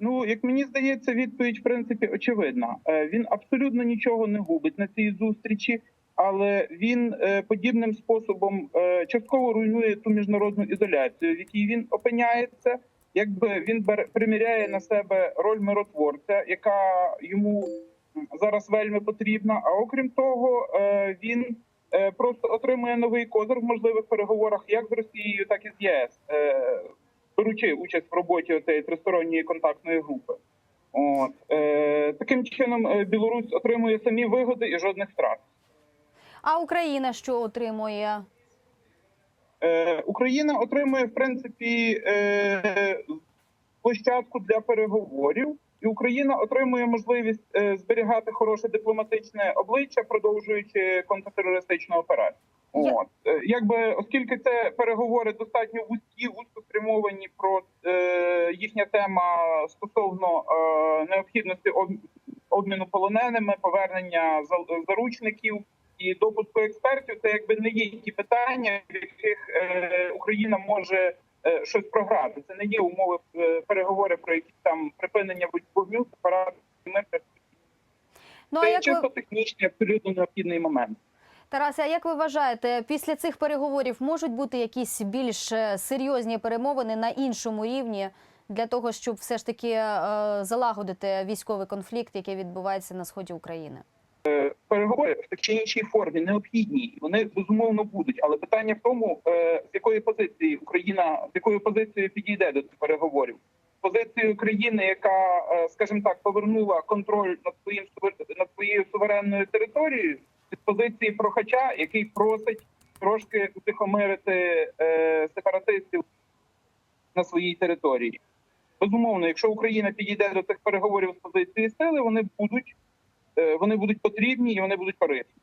Ну, як мені здається, відповідь в принципі очевидна. Е, Він абсолютно нічого не губить на цій зустрічі, але він е, подібним способом е, частково руйнує ту міжнародну ізоляцію, в якій він опиняється. Якби він приміряє на себе роль миротворця, яка йому зараз вельми потрібна. А окрім того, він просто отримує новий козир в можливих переговорах як з Росією, так і з ЄС, беручи участь в роботі цієї тристоронньої контактної групи. От е, таким чином е, Білорусь отримує самі вигоди і жодних втрат. А Україна що отримує? Е, Україна отримує в принципі е, площадку для переговорів, і Україна отримує можливість е, зберігати хороше дипломатичне обличчя, продовжуючи контртерористичну операцію. От Е, якби оскільки це переговори достатньо вузькі, спрямовані про е, їхня тема стосовно е, необхідності обміну полоненими, повернення заручників і допуску експертів, це якби не є ті питання, в яких е, Україна може е, щось програти. Це не є умови е, переговори про якісь там припинення вогню, сепарацію. Мир. Ну Це як ви технічний, абсолютно необхідний момент. Тарасе, а як ви вважаєте, після цих переговорів можуть бути якісь більш е, серйозні перемовини на іншому рівні для того, щоб все ж таки е, залагодити військовий конфлікт, який відбувається на сході України? Переговори в так чи іншій формі необхідні. Вони безумовно будуть. Але питання в тому, е, з якої позиції Україна з якою позицією підійде до цих переговорів. З позицією країни, яка, е, скажімо так, повернула контроль над своїм над своєю суверенною територією, з позиції прохача, який просить трошки утихомирити е, сепаратистів на своїй території. Безумовно, якщо Україна підійде до цих переговорів з позиції сили, вони будуть е, вони будуть потрібні і вони будуть корисні.